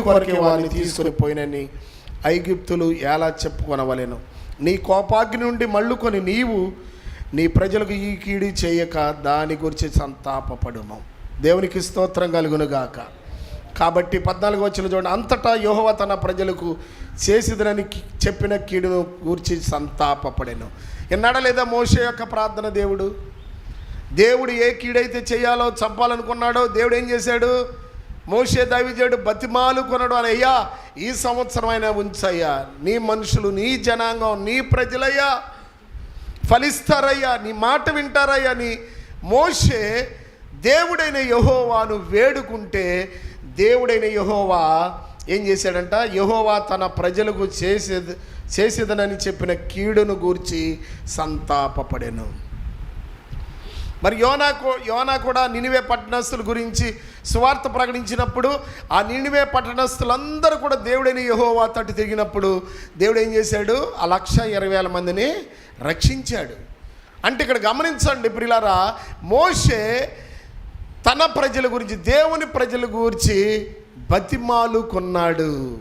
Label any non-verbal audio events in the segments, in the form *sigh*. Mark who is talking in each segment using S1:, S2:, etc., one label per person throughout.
S1: కొరకే వారిని తీసుకొని పోయినని ఐగుప్తులు ఎలా చెప్పుకొనవలేను. నీ కోపాగ్ని నుండి మళ్ళుకొని నీవు నీ ప్రజలకు ఈ కీడి చేయక దాని గురించి సంతాపపడుము. దేవునికి స్తోత్రం కలుగునుగాక. కాబట్టి పద్నాలుగు వచ్చిన చూడండి అంతటా యోహవ తన ప్రజలకు చేసిదనని చెప్పిన కీడును గూర్చి సంతాపపడెను. ఎన్నడ లేదా మోషే యొక్క ప్రార్థన దేవుడు? దేవుడు ఏ కీడైతే చేయాలో చంపాలనుకున్నాడో దేవుడు ఏం చేశాడు? మోషే దైవజేడు బతిమాలు కొనడు అని అయ్యా ఈ సంవత్సరం అయినా ఉంచయ్యా. నీ మనుషులు నీ జనాంగం నీ ప్రజలయ్యా. ఫలిస్తారయ్యా. నీ మాట వింటారయ్యా. నీ మోషే దేవుడైన యహోవాను వేడుకుంటే దేవుడైన యహోవా ఏం చేశాడంట? యహోవా తన ప్రజలకు చేసేది చేసేదనని చెప్పిన కీడును గూర్చి సంతాపపడెను. మరి యోనా యోనా కూడా నినివే పట్టణస్తుల గురించి స్వార్థ ప్రకటించినప్పుడు ఆ నినివే పట్టణస్తులందరూ కూడా దేవుడైన యహోవా తట్టు తిరిగినప్పుడు దేవుడు ఏం చేశాడు? ఆ లక్ష ఇరవై వేల మందిని రక్షించాడు. అంటే ఇక్కడ గమనించండి ప్రిలారా మోషే తన ప్రజల గురించి దేవుని ప్రజల గురించి బతిమాలు కొన్నాడు.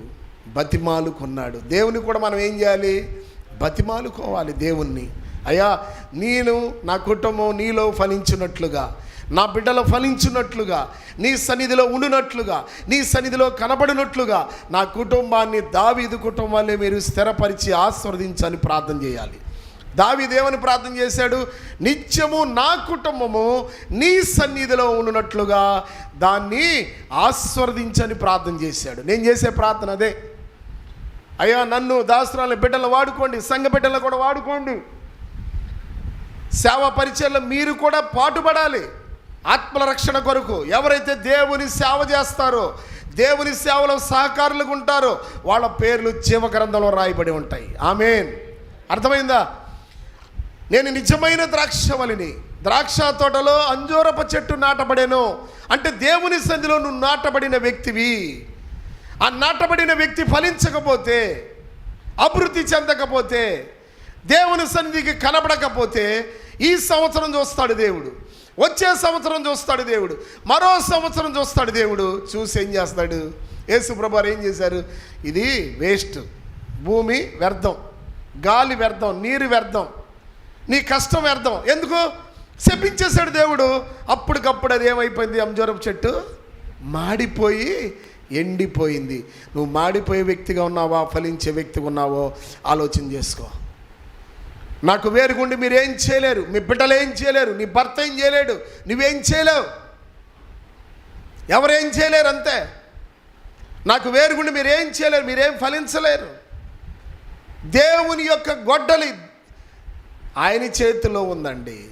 S1: బతిమాలు కొన్నాడు. దేవుని కూడా మనం ఏం చేయాలి? బతిమాలుకోవాలి దేవుణ్ణి. అయ్యా నేను నా కుటుంబం నీలో ఫలించినట్లుగా నా బిడ్డలో ఫలించినట్లుగా నీ సన్నిధిలో ఉండినట్లుగా నీ సన్నిధిలో కనబడినట్లుగా నా కుటుంబాన్ని దావీదు కుటుంబాన్ని మీరు స్థిరపరిచి ఆస్వాదించని ప్రార్థన చేయాలి. దావి దేవుని ప్రార్థన చేశాడు? నిత్యము నా కుటుంబము నీ సన్నిధిలో ఉన్నట్లుగా దాన్ని ఆస్వర్దించని ప్రార్థన చేశాడు. నేను చేసే ప్రార్థన అదే. అయ్యా నన్ను దాసరాల బిడ్డలు వాడుకోండి సంఘ బిడ్డలు కూడా వాడుకోండి. సేవ పరిచయంలో మీరు కూడా పాటుపడాలి. ఆత్మల రక్షణ కొరకు ఎవరైతే దేవుని సేవ చేస్తారో దేవుని సేవలో సహకారులుగా ఉంటారో వాళ్ళ పేర్లు జీవ గ్రంథంలో రాయబడి ఉంటాయి. ఆమెన్. అర్థమైందా? నేను నిజమైన ద్రాక్షవలిని ద్రాక్ష తోటలో అంజూరప చెట్టు నాటబడేను. అంటే దేవుని సంధిలో నువ్వు నాటబడిన వ్యక్తివి. ఆ నాటబడిన వ్యక్తి ఫలించకపోతే అభివృద్ధి చెందకపోతే దేవుని సన్నిధికి కనబడకపోతే ఈ సంవత్సరం చూస్తాడు దేవుడు. వచ్చే సంవత్సరం చూస్తాడు దేవుడు. మరో సంవత్సరం చూస్తాడు దేవుడు. చూసి ఏం చేస్తాడు? యేసుప్రభు ఏం చేశారు? ఇది వేస్ట్. భూమి వ్యర్థం. గాలి వ్యర్థం. నీరు వ్యర్థం. నీ కష్టం వ్యర్థం. ఎందుకు? శపించేశాడు దేవుడు. అప్పటికప్పుడు అది ఏమైపోయింది? అంజూరపు చెట్టు మాడిపోయి ఎండిపోయింది. నువ్వు మాడిపోయే వ్యక్తిగా ఉన్నావా? ఫలించే వ్యక్తిగా ఉన్నావో? ఆలోచన చేసుకో. నాకు వేరుగుండి మీరు ఏం చేయలేరు మీ బిడ్డలు ఏం చేయలేరు నీ భర్త ఏం చేయలేడు నువ్వేం చేయలేవు. ఎవరేం చేయలేరు అంతే. నాకు వేరుగుండి మీరు ఏం చేయలేరు మీరేం ఫలించలేరు. దేవుని యొక్క గొడ్డలి ఆయన చేతిలో ఉందండి.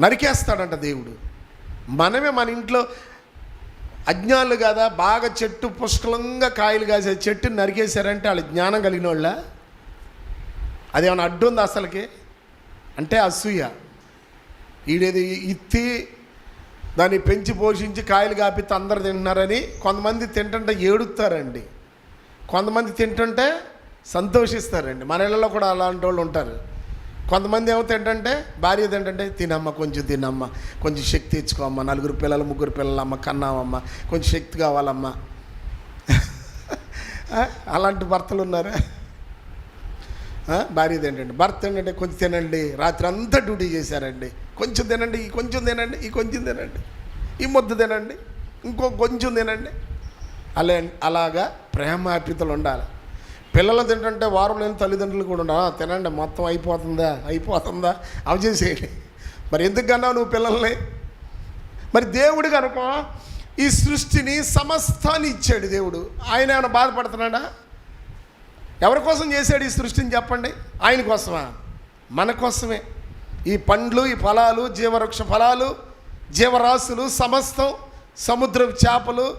S1: నరికేస్తాడంట దేవుడు. మనమే మన ఇంట్లో అజ్ఞానులు కదా బాగా చెట్టు పుష్కలంగా కాయలు కాసే చెట్టుని నరికేశారంటే వాళ్ళు జ్ఞానం కలిగిన వాళ్ళ అదేమైనా అడ్డు ఉందా అసలుకి? అంటే అసూయ. ఈడేది ఇత్తి దాన్ని పెంచి పోషించి కాయలు కాపితే అందరు తింటున్నారని కొంతమంది తింటుంటే ఏడుస్తారండి కొంతమంది తింటుంటే సంతోషిస్తారండి. మన ఇళ్ళలో కూడా అలాంటి వాళ్ళు ఉంటారు. కొంతమంది ఏమో తింటంటే భార్య తింటంటే తినమ్మ కొంచెం తినమ్మ కొంచెం శక్తి ఇచ్చుకోమ్మ నలుగురు పిల్లలు ముగ్గురు పిల్లలమ్మ కన్నామమ్మ కొంచెం శక్తి కావాలమ్మా. *laughs* అలాంటి భర్తలు ఉన్నారా? ఆ? భార్య భర్త ఏంటంటే కొంచెం తినండి రాత్రి అంతా డ్యూటీ చేశారండి. కొంచెం తినండి ఈ కొంచెం తినండి ఈ కొంచెం తినండి. ఈ ముద్ద తినండి ఇంకో కొంచెం తినండి. అలా అలాగా ప్రేమాప్యతలు ఉండాలి. పిల్లలు తింటుంటే వారం లేని తల్లిదండ్రులు కూడా ఉండాలి. తినండి మొత్తం అయిపోతుందా? అయిపోతుందా? అవి చేసేయండి. మరి ఎందుకన్నా నువ్వు పిల్లల్ని? మరి దేవుడు కనుక ఈ సృష్టిని సమస్తాన్ని ఇచ్చాడు దేవుడు. ఆయన ఏమైనా బాధపడుతున్నాడా? ఎవరి కోసం చేశాడు ఈ సృష్టిని చెప్పండి? ఆయన కోసమా? మన కోసమే. ఈ పండ్లు ఈ ఫలాలు జీవవృక్ష ఫలాలు జీవరాశులు సమస్తం సముద్రపు చేపలు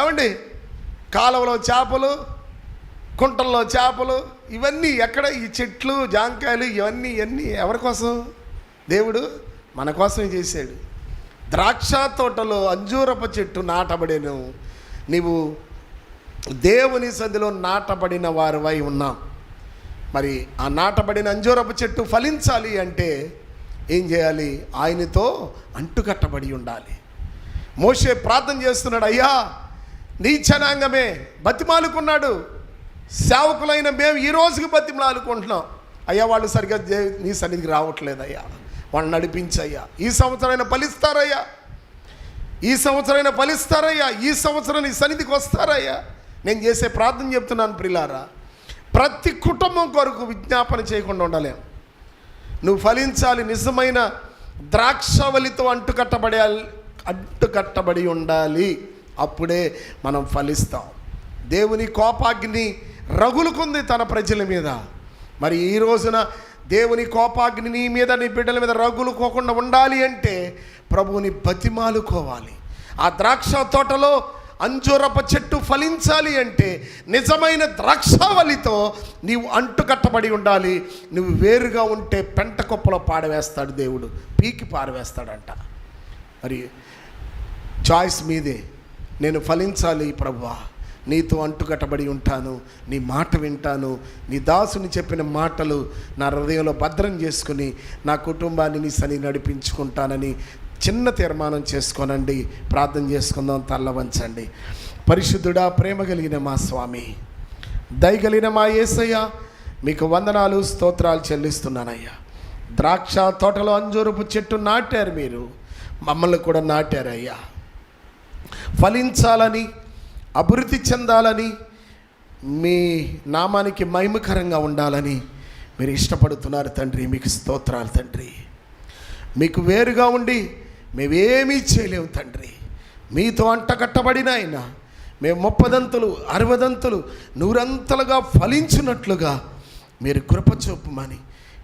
S1: ఏమండి? కాలువలో చేపలు కుంటల్లో చేపలు ఇవన్నీ ఎక్కడ? ఈ చెట్లు జాంకాయలు ఇవన్నీ ఇవన్నీ ఎవరి కోసం? దేవుడు మన కోసమే చేశాడు. ద్రాక్ష తోటలో అంజూరపు చెట్టు నాటబడేను. నీవు దేవుని సంధిలో నాటబడిన వారివై ఉన్నాం. మరి ఆ నాటబడిన అంజూరపు చెట్టు ఫలించాలి అంటే ఏం చేయాలి? ఆయనతో అంటుకట్టబడి ఉండాలి. మోషే ప్రార్థన చేస్తున్నాడు అయ్యా నీ జనాంగమే బతిమాలుకున్నాడు. సేవకులైన మేము ఈ రోజుకి బతిమాలుకుంటున్నాం. అయ్యా వాళ్ళు సరిగ్గా నీ సన్నిధికి రావట్లేదు అయ్యా వాళ్ళని నడిపించయ్యా. ఈ సంవత్సరమైనా ఫలిస్తారయ్యా. ఈ సంవత్సరమైనా ఫలిస్తారయ్యా. ఈ సంవత్సరం నీ సన్నిధికి వస్తారయ్యా. నేను చేసే ప్రార్థన చెప్తున్నాను ప్రిలారా ప్రతి కుటుంబం కొరకు విజ్ఞాపన చేయకుండా ఉండలేము నువ్వు ఫలించాలి నిజమైన ద్రాక్షవలితో అంటుకట్టబడే అంటుకట్టబడి ఉండాలి. అప్పుడే మనం ఫలిస్తాం. దేవుని కోపాగ్ని రగులుకుంది తన ప్రజల మీద. మరి ఈ రోజున దేవుని కోపాగ్ని నీ మీద నీ బిడ్డల మీద రగులుకోకుండా ఉండాలి అంటే ప్రభువుని బతిమాలుకోవాలి. ఆ ద్రాక్ష తోటలో అంజూరప చెట్టు ఫలించాలి అంటే నిజమైన ద్రాక్షావళితో నీవు అంటుకట్టబడి ఉండాలి. నువ్వు వేరుగా ఉంటే పెంట కుప్పలో పాడవేస్తాడు దేవుడు. పీకి పారవేస్తాడంట. మరి చాయిస్ మీదే. నేను ఫలించాలి ప్రభువా. నీతో అంటుకట్టబడి ఉంటాను. నీ మాట వింటాను. నీ దాసుని చెప్పిన మాటలు నా హృదయంలో భద్రం చేసుకుని నా కుటుంబాన్ని నీ సని నడిపించుకుంటానని చిన్న తీర్మానం చేసుకోనండి. ప్రార్థన చేసుకుందాం తల్ల వంచండి పరిశుద్ధుడా ప్రేమ కలిగిన మా స్వామి దయగలిగిన మా యేసయ్య మీకు వందనాలు స్తోత్రాలు చెల్లిస్తున్నానయ్యా. ద్రాక్ష తోటలో అంజూరపు చెట్టు నాటారు మీరు మమ్మల్ని కూడా నాటారయ్యా. ఫలించాలని అభివృద్ధి చెందాలని మీ నామానికి మహిమకరంగా ఉండాలని మీరు ఇష్టపడుతున్నారు తండ్రి. మీకు స్తోత్రాలు తండ్రి. మీకు వేరుగా ఉండి మేమేమీ చేయలేము తండ్రి. మీతో అంటకట్టబడిన ఆయన మేము ముప్పదంతులు అరవదంతులు నూరంతలుగా ఫలించినట్లుగా మీరు కృప చూపమని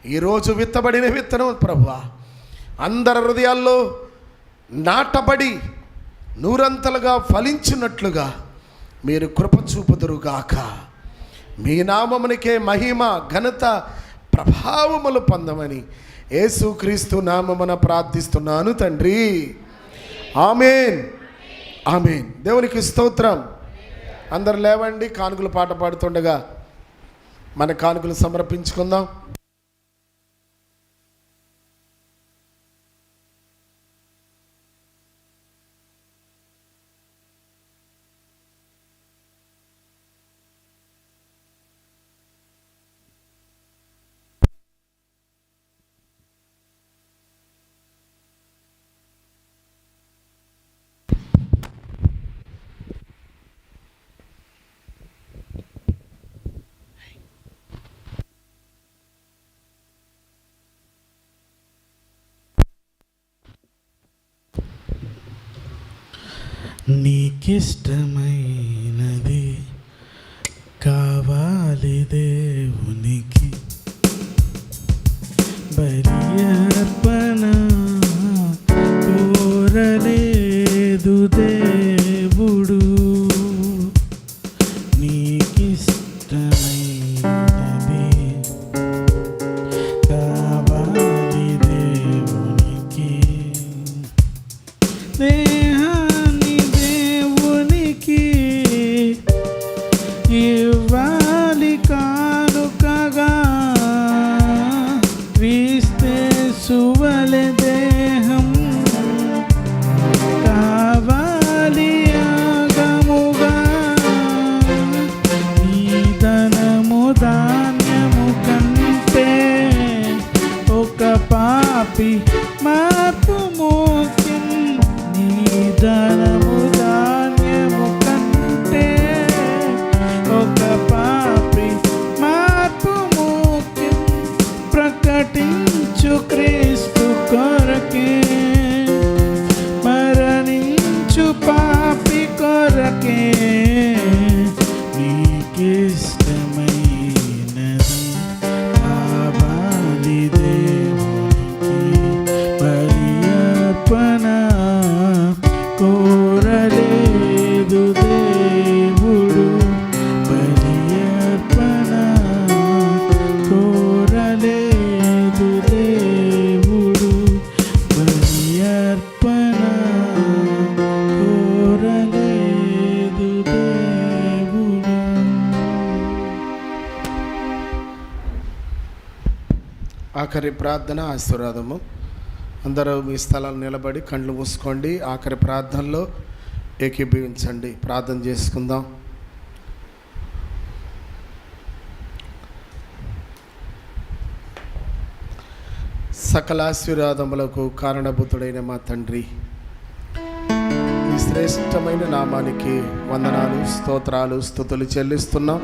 S1: ఈరోజు విత్తబడిన విత్తనం ప్రభు. అందరి హృదయాల్లో నాటబడి నూరంతలుగా ఫలించినట్లుగా మీరు కృప చూపుదురుగాక. మీ నామమునికే మహిమ ఘనత ప్రభావములు పొందమని ఏసుక్రీస్తు నామమున ప్రార్థిస్తున్నాను తండ్రి. ఆమెన్. ఆమెన్. దేవునికి స్తోత్రం. అందరు లేవండి కానుకలు పాట పాడుతుండగా మన కానుకలు సమర్పించుకుందాం.
S2: నీకిష్టమైనది కావాలి దేవునికి. బలి అర్పణ కోరలేదు దేవుడు. నీకిష్టమై
S1: ఆఖరి ప్రార్థన ఆశీర్వాదము. అందరూ మీ స్థలాలు నిలబడి కళ్ళు మూసుకోండి. ఆఖరి ప్రార్థనలో ఏకీభవించండి. ప్రార్థన చేసుకుందాం. సకల ఆశీర్వాదములకు కారణభూతుడైన మా తండ్రి ఈ శ్రేష్టమైన నామానికి వందనాలు స్తోత్రాలు స్థుతులు చెల్లిస్తున్నాం.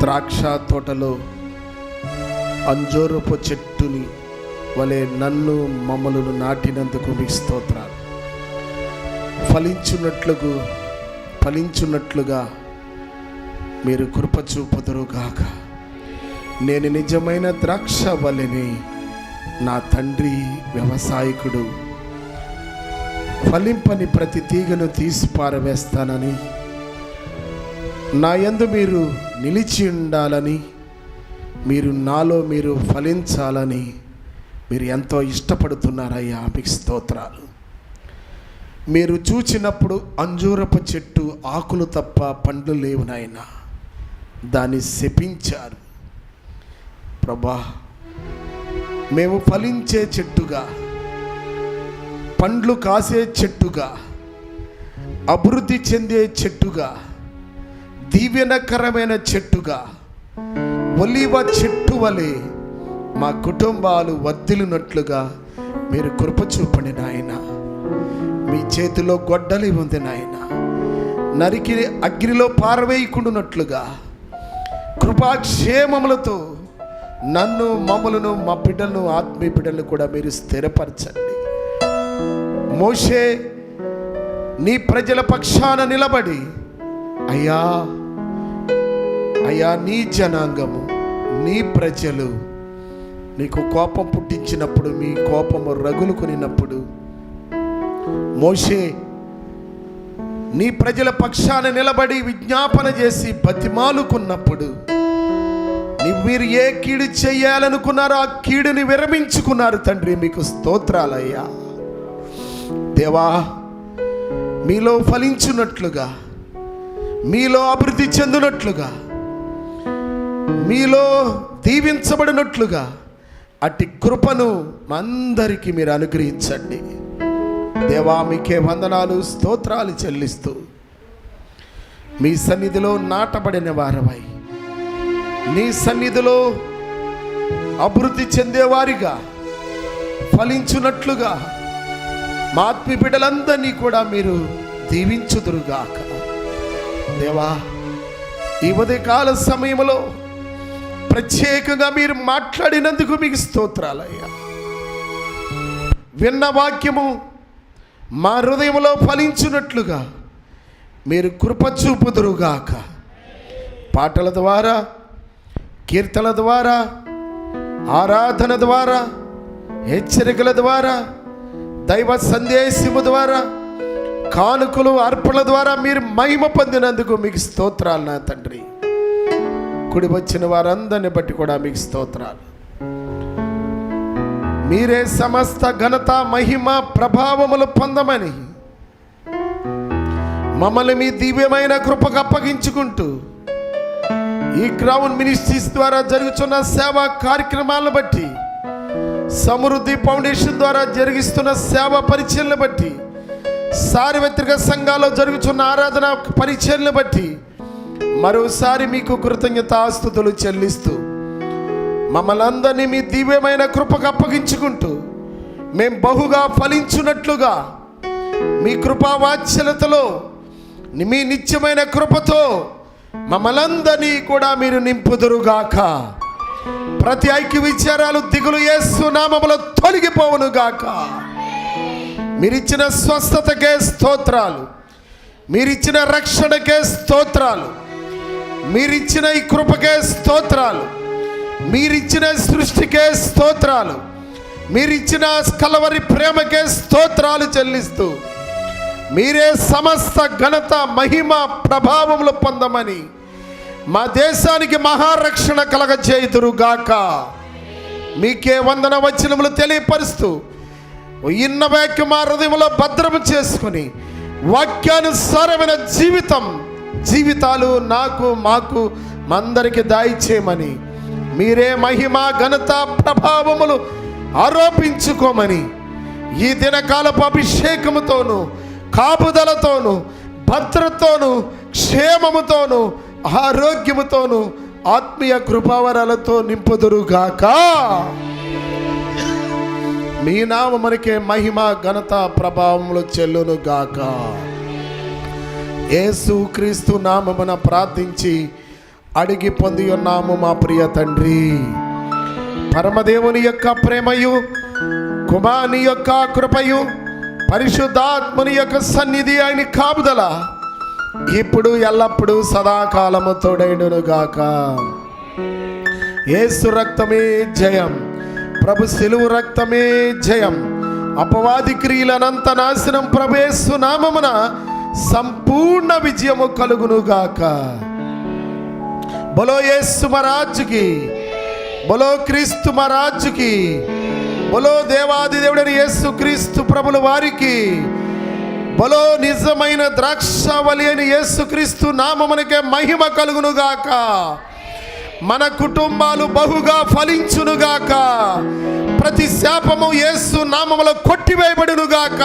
S1: ద్రాక్ష తోటలో అంజూరపు చెట్టుని వలె నన్ను మమ్మలను నాటినందుకు మీకు స్తోత్రాలు. ఫలించున్నట్లుగు ఫలించున్నట్లుగా మీరు కృప చూపుదురుగాక నేను నిజమైన ద్రాక్ష వలెని నా తండ్రి వ్యవసాయకుడు. ఫలింపని ప్రతి తీగను తీసి పారవేస్తానని నా యందు మీరు నిలిచి ఉండాలని మీరు నాలో మీరు ఫలించాలని మీరు ఎంతో ఇష్టపడుతున్నారయ్యా మీకు స్తోత్రాలు. మీరు చూచినప్పుడు అంజూరపు చెట్టు ఆకులు తప్ప పండ్లు లేవు నాయన. దాన్ని శపించారు. ప్రభా మేము ఫలించే చెట్టుగా పండ్లు కాసే చెట్టుగా అభివృద్ధి చెందే చెట్టుగా దీవెనకరమైన చెట్టుగా ఒలివ చెట్టు వలె మా కుటుంబాలు వర్ధిలినట్లుగా మీరు కృప చూపండి నాయన. మీ చేతిలో గొడ్డలి ఉంది నాయన. నరికి అగ్నిలో పారవేయకుండునట్లుగా కృపాక్షేమములతో నన్ను మమ్మలను మా బిడ్డలను ఆత్మీయ బిడ్డలను కూడా మీరు స్థిరపరచండి. మోషే నీ ప్రజల పక్షాన నిలబడి అయ్యా అయ్యా నీ జనాంగము నీ ప్రజలు నీకు కోపం పుట్టించినప్పుడు మీ కోపము రగులుకొనినప్పుడు మోషే నీ ప్రజల పక్షాన నిలబడి విజ్ఞాపన చేసి బతిమాలుకున్నప్పుడు మీరు ఏ కీడు చెయ్యాలనుకున్నారో ఆ కీడుని విరమించుకున్నారు తండ్రి మీకు స్తోత్రాలయ్యా. దేవా మీలో ఫలించున్నట్లుగా మీలో అభివృద్ధి చెందినట్లుగా మీలో దీవించబడినట్లుగా అట్టి కృపను అందరికీ మీరు అనుగ్రహించండి. దేవా మీకే వందనాలు స్తోత్రాలు చెల్లిస్తూ మీ సన్నిధిలో నాటబడిన వారమై నీ సన్నిధిలో అభివృద్ధి చెందేవారిగా ఫలించున్నట్లుగా మా ఆత్మీ బిడ్డలందరినీ కూడా మీరు దీవించుదురుగాక. దేవా ఈ ఉదయకాల సమయంలో ప్రత్యేకంగా మీరు మాట్లాడినందుకు మీకు స్తోత్రాలయ్యా. విన్న వాక్యము మా హృదయంలో ఫలించినట్లుగా మీరు కృప చూపుదురుగాక. పాటల ద్వారా కీర్తన ద్వారా ఆరాధన ద్వారా హెచ్చరికల ద్వారా దైవ సందేశము ద్వారా కానుకలు అర్పణల ద్వారా మీరు మహిమ పొందినందుకు మీకు స్తోత్రాలు నా తండ్రి. కుడి వచ్చిన వారందరిని బట్టి కూడా మీకు స్తోత్రాలు. మీరే సమస్త ఘనత మహిమ ప్రభావములు పొందమని మమ్మల్ని మీ దివ్యమైన కృపకు అప్పగించుకుంటూ ఈ క్రౌన్ మినిస్ట్రీస్ ద్వారా జరుగుతున్న సేవా కార్యక్రమాలను బట్టి సమృద్ధి ఫౌండేషన్ ద్వారా జరిగిస్తున్న సేవా పరిచయలను బట్టి సార్వత్రిక సంఘాల్లో జరుగుతున్న ఆరాధన పరిచయలను బట్టి మరోసారి మీకు కృతజ్ఞతాస్తుతులు చెల్లిస్తూ మమ్మల్ని అందరినీ మీ దివ్యమైన కృపకు అప్పగించుకుంటూ మేం బహుగా ఫలించున్నట్లుగా మీ కృపావాత్సలతలో మీ నిత్యమైన కృపతో మమ్మలందరినీ కూడా మీరు నింపుదురుగాక. ప్రతి ఐక్య విచారాలు దిగులు యేసు నామములో తొలగిపోవునుగాక. మీరిచ్చిన స్వస్థతకే స్తోత్రాలు మీరిచ్చిన రక్షణకే స్తోత్రాలు మీరిచ్చిన ఈ కృపకే స్తోత్రాలు. మీరిచ్చిన సృష్టికే స్తోత్రాలు. మీరిచ్చిన కలవరి ప్రేమకే స్తోత్రాలు చెల్లిస్తూ మీరే సమస్త ఘనత మహిమ ప్రభావములు పొందమని మా దేశానికి మహారక్షణ కలగచేయుదురుగాక మీకే వందన వచనములు తెలియపరుస్తూ ఇన్న వాక్యం మా హృదయంలో భద్రము చేసుకుని వాక్యానుసారమైన జీవితం జీవితాలు నాకు మాకు మందరికి దాయిచ్చేయమని. మీరే మహిమ ఘనత ప్రభావములు ఆరోపించుకోమని. ఈ దినకాలపు అభిషేకముతోను కాపుదలతోను భద్రతతోను క్షేమముతోను ఆరోగ్యముతోను ఆత్మీయ కృపావరాలతో నింపుదురుగాక. మీ నామమునికే మహిమ ఘనత ప్రభావములు చెల్లును గాక యేసు క్రీస్తు నామమున ప్రార్థించి అడిగి పొంది ఉన్నాము మా ప్రియ తండ్రి. పరమదేవుని యొక్క ప్రేమయు కుమాని యొక్క కృపయు పరిశుద్ధాత్మని యొక్క సన్నిధి ఆయన కాపుదల ఇప్పుడు ఎల్లప్పుడూ సదాకాలము తోడైండును గాక. రక్తమే జయం ప్రభు శిలువు రక్తమే జయం అపవాది క్రియలనంత నాశనం ప్రభేసు నామమున సంపూర్ణ విజయము కలుగునుగాక. బలో యేసు మరాజుకి బలో క్రీస్తు మరాజుకి బలో దేవాది దేవుడని యేసు క్రీస్తు ప్రభుల వారికి బలో నిజమైన ద్రాక్షవలి అని యేసుక్రీస్తు నామమునకే మహిమ కలుగునుగాక. మన కుటుంబాలు బహుగా ఫలించునుగాక. ప్రతి శాపము యేసు నామములో కొట్టివేయబడునుగాక.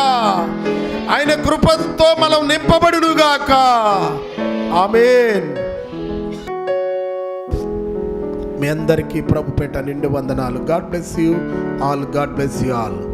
S1: ఆయన కృపతో మనం నింపబడునుగాక. ఆమెన్. మీ అందరికీ ప్రభు పెట్ట నిండు వందనాలు. God bless you all. God bless you all.